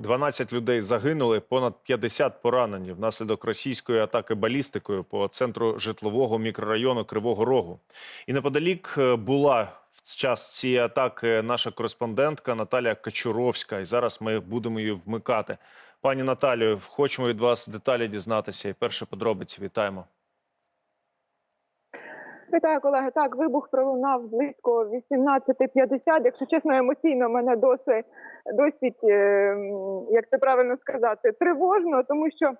12 людей загинули, понад 50 поранені внаслідок російської атаки балістикою по центру житлового мікрорайону Кривого Рогу. І неподалік е, була в час цієї атаки наша кореспондентка Наталія Качуровська. І зараз ми будемо її вмикати. Пані Наталію, хочемо від вас деталі дізнатися. І перші подробиці вітаємо. Вітаю, колеги. Так, вибух пролунав близько 18.50. Якщо чесно, емоційно мене досить, досить, е, як це правильно сказати, тривожно, тому що е,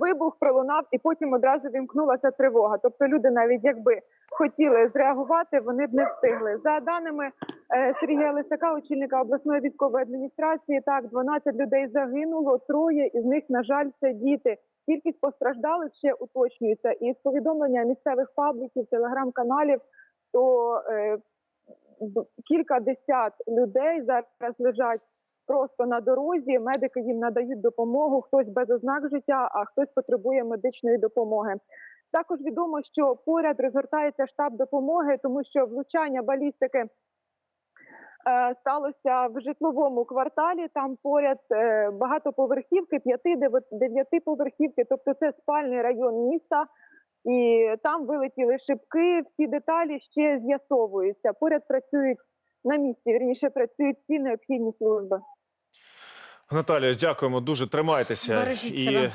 вибух пролунав і потім одразу вімкнулася тривога. Тобто люди навіть якби хотіли зреагувати, вони б не встигли. За даними Сергія Лисака, очільника обласної військової адміністрації, так 12 людей загинуло, троє із них, на жаль, це діти. Кількість постраждалих ще уточнюється. І з повідомлення місцевих пабліків, телеграм-каналів, то е, кілька десят людей зараз лежать просто на дорозі. Медики їм надають допомогу. Хтось без ознак життя, а хтось потребує медичної допомоги. Також відомо, що поряд розгортається штаб допомоги, тому що влучання балістики е, сталося в житловому кварталі. Там поряд е, багатоповерхівки, п'яти дев'ятиповерхівки, тобто це спальний район міста. І там вилетіли шибки. Всі деталі ще з'ясовуються. Поряд працюють на місці. Вірніше працюють всі необхідні служби. Наталія, дякуємо дуже. Тримайтеся Бережіть і себе.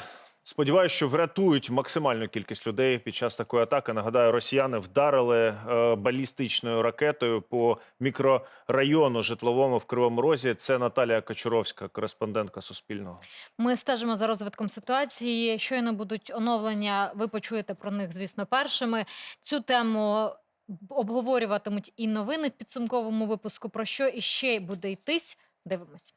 Сподіваюся, що врятують максимальну кількість людей під час такої атаки. Нагадаю, росіяни вдарили е, балістичною ракетою по мікрорайону житловому в Кривому Розі. Це Наталія Кочуровська, кореспондентка Суспільного. Ми стежимо за розвитком ситуації. Щойно будуть оновлення. Ви почуєте про них, звісно, першими. Цю тему обговорюватимуть і новини в підсумковому випуску. Про що іще буде йтись? Дивимось.